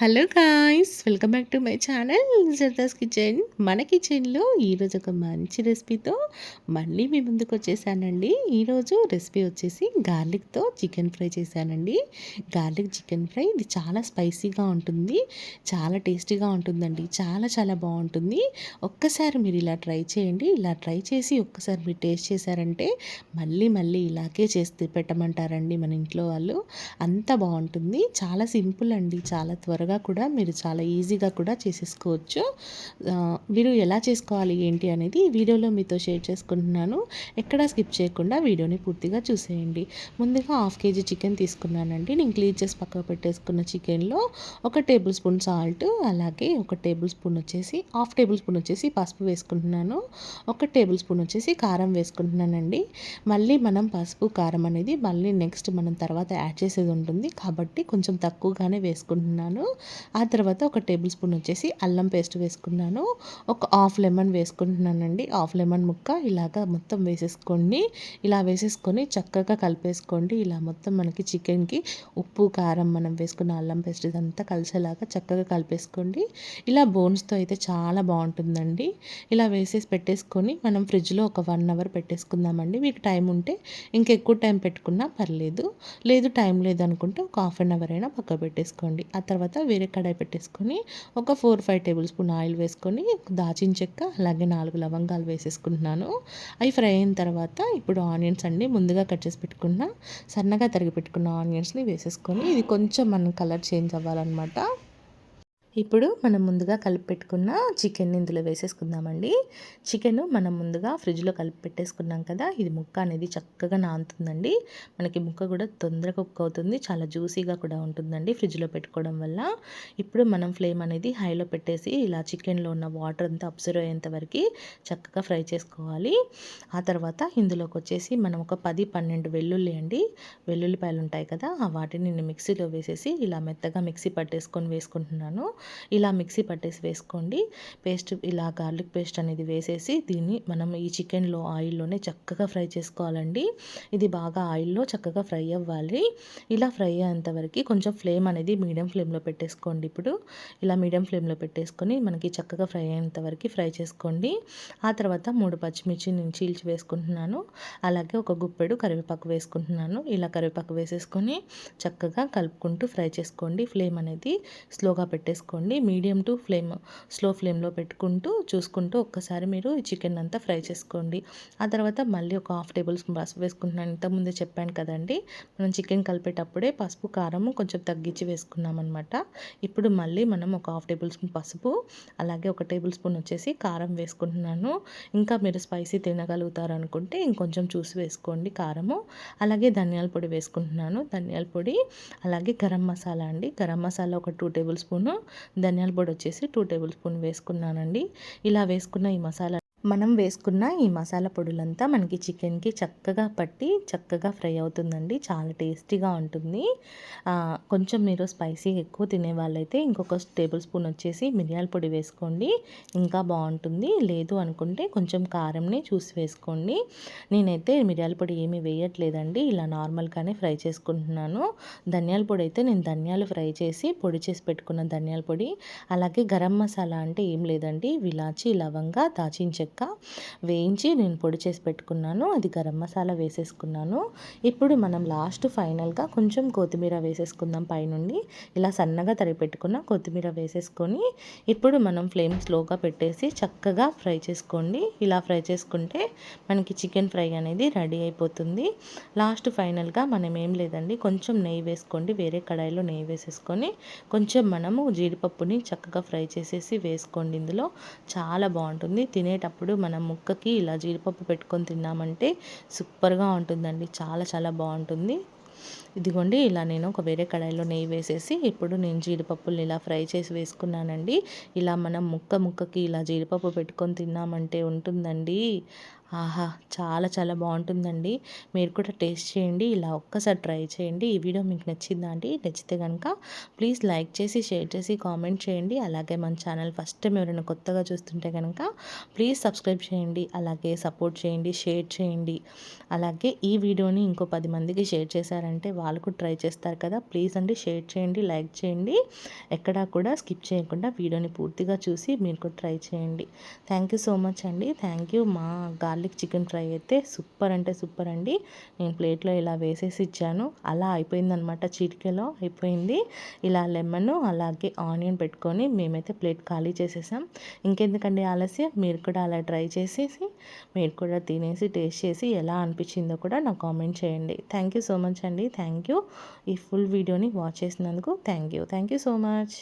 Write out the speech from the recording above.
Hello guys welcome back to my channel జర్దాస్ kitchen మన కిచెన్లో ఈరోజు ఒక మంచి రెసిపీతో మళ్ళీ మీ ముందుకు వచ్చేసానండి. ఈరోజు రెసిపీ వచ్చేసి గార్లిక్తో చికెన్ ఫ్రై చేశానండి. గార్లిక్ చికెన్ ఫ్రై ఇది చాలా స్పైసీగా ఉంటుంది చాలా టేస్టీగా ఉంటుందండి చాలా చాలా బాగుంటుంది. ఒక్కసారి మీరు ఇలా ట్రై చేయండి. ఇలా ట్రై చేసి ఒక్కసారి మీరు టేస్ట్ చేశారంటే మళ్ళీ మళ్ళీ ఇలాగే చేసి పెట్టమంటారండి మన ఇంట్లో వాళ్ళు. అంత బాగుంటుంది చాలా సింపుల్ అండి చాలా త్వరగా త్వరగా కూడా మీరు చాలా ఈజీగా కూడా చేసేసుకోవచ్చు. మీరు ఎలా చేసుకోవాలి ఏంటి అనేది వీడియోలో మీతో షేర్ చేసుకుంటున్నాను. ఎక్కడా స్కిప్ చేయకుండా వీడియోని పూర్తిగా చూసేయండి. ముందుగా హాఫ్ కేజీ చికెన్ తీసుకున్నానండి. నేను క్లీన్ చేసి పక్కకు పెట్టేసుకున్న చికెన్లో ఒక టేబుల్ స్పూన్ సాల్ట్ అలాగే ఒక టేబుల్ స్పూన్ వచ్చేసి హాఫ్ టేబుల్ స్పూన్ వచ్చేసి పసుపు వేసుకుంటున్నాను. ఒక టేబుల్ స్పూన్ వచ్చేసి కారం వేసుకుంటున్నానండి. మళ్ళీ మనం పసుపు కారం అనేది మళ్ళీ నెక్స్ట్ మనం తర్వాత యాడ్ చేసేది ఉంటుంది. కాబట్టి కొంచెం తక్కువగానే వేసుకుంటున్నాను. ఆ తర్వాత ఒక టేబుల్ స్పూన్ వచ్చేసి అల్లం పేస్ట్ వేసుకున్నాను. ఒక హాఫ్ లెమన్ వేసుకుంటున్నానండి. హాఫ్ లెమన్ ముక్క ఇలాగా మొత్తం వేసేసుకోండి. ఇలా వేసేసుకొని చక్కగా కలిపేసుకోండి. ఇలా మొత్తం మనకి చికెన్కి ఉప్పు కారం మనం వేసుకున్న అల్లం పేస్ట్ ఇదంతా కలిసేలాగా చక్కగా కలిపేసుకోండి. ఇలా బోన్స్తో అయితే చాలా బాగుంటుందండి. ఇలా వేసేసి పెట్టేసుకొని మనం ఫ్రిడ్జ్లో ఒక వన్ అవర్ పెట్టేసుకుందామండి. మీకు టైం ఉంటే ఇంకెక్కువ టైం పెట్టుకున్నా పర్లేదు. లేదు టైం లేదనుకుంటే ఒక హాఫ్ అన్ అవర్ అయినా పక్క పెట్టేసుకోండి. ఆ తర్వాత వేరే కడాయి పెట్టేసుకొని ఒక four five tablespoon oil వేసుకొని దాచిన చెక్క అలాగే నాలుగు లవంగాలు వేసేసుకుంటున్నాను. అవి ఫ్రై అయిన తర్వాత ఇప్పుడు ఆనియన్స్ అండి ముందుగా కట్ చేసి పెట్టుకున్న సన్నగా తరిగి పెట్టుకున్న ఆనియన్స్ని వేసేసుకొని ఇది కొంచెం మనం కలర్ చేంజ్ అవ్వాలన్నమాట. ఇప్పుడు మనం ముందుగా కలిపి పెట్టుకున్న చికెన్ ఇందులో వేసేసుకుందామండి. చికెన్ మనం ముందుగా ఫ్రిడ్జ్లో కలిపి పెట్టేసుకున్నాం కదా ఇది ముక్క అనేది చక్కగా నానుతుందండి. మనకి ముక్క కూడా తొందరగా కుక్ అవుతుంది చాలా జ్యూసీగా కూడా ఉంటుందండి ఫ్రిడ్జ్లో పెట్టుకోవడం వల్ల. ఇప్పుడు మనం ఫ్లేమ్ అనేది హైలో పెట్టేసి ఇలా చికెన్లో ఉన్న వాటర్ అంతా అబ్జర్వ్ అయ్యేంత వరకు చక్కగా ఫ్రై చేసుకోవాలి. ఆ తర్వాత ఇందులోకి వచ్చేసి మనం ఒక పది పన్నెండు వెల్లుల్లి అండి వెల్లుల్లిపాయలు ఉంటాయి కదా వాటిని నేను మిక్సీలో వేసేసి ఇలా మెత్తగా మిక్సీ పట్టేసుకొని వేసుకుంటున్నాను. ఇలా మిక్సీ పట్టేసి వేసుకోండి. పేస్ట్ ఇలా గార్లిక్ పేస్ట్ అనేది వేసేసి దీన్ని మనం ఈ చికెన్లో ఆయిల్లోనే చక్కగా ఫ్రై చేసుకోవాలండి. ఇది బాగా ఆయిల్లో చక్కగా ఫ్రై అవ్వాలి. ఇలా ఫ్రై అయ్యేంత వరకు కొంచెం ఫ్లేమ్ అనేది మీడియం ఫ్లేమ్లో పెట్టేసుకోండి ఇప్పుడు. ఇలా మీడియం ఫ్లేమ్లో పెట్టేసుకొని మనకి చక్కగా ఫ్రై అయ్యేంత వరకు ఫ్రై చేసుకోండి. ఆ తర్వాత మూడు పచ్చిమిర్చి నేను చీల్చి వేసుకుంటున్నాను. అలాగే ఒక గుప్పెడు కరివేపాకు వేసుకుంటున్నాను. ఇలా కరివేపాకు వేసేసుకొని చక్కగా కలుపుకుంటూ ఫ్రై చేసుకోండి. ఫ్లేమ్ అనేది స్లోగా పెట్టేసుకోండి. పెట్టుకోండి మీడియం టు ఫ్లేమ్ స్లో ఫ్లేమ్లో పెట్టుకుంటూ చూసుకుంటూ ఒక్కసారి మీరు ఈ చికెన్ అంతా ఫ్రై చేసుకోండి. ఆ తర్వాత మళ్ళీ ఒక హాఫ్ టేబుల్ స్పూన్ పసుపు వేసుకుంటున్నాను. ఇంతకుముందే చెప్పాను కదండి. మనం చికెన్ కలిపేటప్పుడే పసుపు కారం కొంచెం తగ్గించి వేసుకున్నాం అనమాట ఇప్పుడు మళ్ళీ మనం ఒక హాఫ్ టేబుల్ స్పూన్ పసుపు అలాగే ఒక టేబుల్ స్పూన్ వచ్చేసి కారం వేసుకుంటున్నాను. ఇంకా మీరు స్పైసీ తినగలుగుతారు అనుకుంటే ఇంకొంచెం చూసి వేసుకోండి కారము. అలాగే ధనియాల పొడి వేసుకుంటున్నాను. ధనియాల పొడి అలాగే గరం మసాలా అండి. గరం మసాలా ఒక టూ టేబుల్ స్పూను ధనియాల పొడి వచ్చేసి టూ టేబుల్ స్పూన్ వేసుకున్నానండి. ఇలా వేసుకున్న ఈ మసాలా మనం వేసుకున్న ఈ మసాలా పొడులంతా మనకి చికెన్కి చక్కగా పట్టి చక్కగా ఫ్రై అవుతుందండి. చాలా టేస్టీగా ఉంటుంది. కొంచెం మీరు స్పైసీ ఎక్కువ తినే వాళ్ళైతే ఇంకొక టేబుల్ స్పూన్ వచ్చేసి మిరియాల పొడి వేసుకోండి. ఇంకా బాగుంటుంది. లేదు అనుకుంటే కొంచెం కారంని చూసి వేసుకోండి. నేనైతే మిరియాల పొడి ఏమీ వేయట్లేదండి. ఇలా నార్మల్గానే ఫ్రై చేసుకుంటున్నాను. ధనియాల పొడి అయితే నేను ధనియాలు ఫ్రై చేసి పొడి చేసి పెట్టుకున్న ధనియాల పొడి. అలాగే గరం మసాలా అంటే ఏం లేదండి. విలాచి లవంగా దాచిన చెక్క చెక్క వేయించి నేను పొడి చేసి పెట్టుకున్నాను. అది గరం మసాలా వేసేసుకున్నాను. ఇప్పుడు మనం లాస్ట్ ఫైనల్గా కొంచెం కొత్తిమీర వేసేసుకుందాం పైనుండి. ఇలా సన్నగా తరిగి పెట్టుకున్న కొత్తిమీర వేసేసుకొని ఇప్పుడు మనం ఫ్లేమ్ స్లోగా పెట్టేసి చక్కగా ఫ్రై చేసుకోండి. ఇలా ఫ్రై చేసుకుంటే మనకి చికెన్ ఫ్రై అనేది రెడీ అయిపోతుంది. లాస్ట్ ఫైనల్గా మనం ఏం లేదండి కొంచెం నెయ్యి వేసుకోండి. వేరే కడాయిలో నెయ్యి వేసేసుకొని కొంచెం మనము జీడిపప్పుని చక్కగా ఫ్రై చేసేసి వేసుకోండి. ఇందులో చాలా బాగుంటుంది. తినేటప్పుడు అప్పుడు మనం ముక్కకి ఇలా జీడిపప్పు పెట్టుకొని తిన్నామంటే సూపర్గా ఉంటుందండి. చాలా చాలా బాగుంటుంది. ఇదిగోండి ఇలా నేను ఒక వేరే కడాయిలో నెయ్యి వేసేసి ఇప్పుడు నేను జీడిపప్పులు ఇలా ఫ్రై చేసి వేసుకున్నానండి. ఇలా మనం ముక్క ముక్కకి ఇలా జీడిపప్పు పెట్టుకొని తిన్నామంటే ఉంటుందండి. ఆహా చాలా చాలా బాగుంటుందండి. మీరు కూడా టేస్ట్ చేయండి ఇలా ఒక్కసారి ట్రై చేయండి. ఈ వీడియో మీకు నచ్చిందా అండి? నచ్చితే కనుక ప్లీజ్ లైక్ చేసి షేర్ చేసి కామెంట్ చేయండి. అలాగే మన ఛానల్ ఫస్ట్ టైం ఎవరైనా కొత్తగా చూస్తుంటే కనుక ప్లీజ్ సబ్స్క్రైబ్ చేయండి అలాగే సపోర్ట్ చేయండి షేర్ చేయండి. అలాగే ఈ వీడియోని ఇంకో పది మందికి షేర్ చేశారంటే వాళ్ళు కూడా ట్రై చేస్తారు కదా. ప్లీజ్ అండి షేర్ చేయండి లైక్ చేయండి. ఎక్కడా కూడా స్కిప్ చేయకుండా వీడియోని పూర్తిగా చూసి మీరు కూడా ట్రై చేయండి. థ్యాంక్ యూ సో మచ్ అండి. థ్యాంక్ యూ మా గార్లిక్ చికెన్ ఫ్రై అయితే సూపర్ అంటే సూపర్ అండి. నేను ప్లేట్లో ఇలా వేసేసి ఇచ్చాను. అలా అయిపోయిందనమాట చిటికెలో అయిపోయింది. ఇలా లెమన్ అలాగే ఆనియన్ పెట్టుకొని మేమైతే ప్లేట్ ఖాళీ చేసేసాం. ఇంకెందుకండి ఆలస్యం? మీరు కూడా అలా ట్రై చేసేసి మీరు కూడా తినేసి టేస్ట్ చేసి ఎలా అనిపించిందో కూడా నాకు కామెంట్ చేయండి. థ్యాంక్ యూ సో మచ్ అండి. Thank you. ఈ ఫుల్ వీడియోని వాచ్ చేసినందుకు thank you. Thank you so much.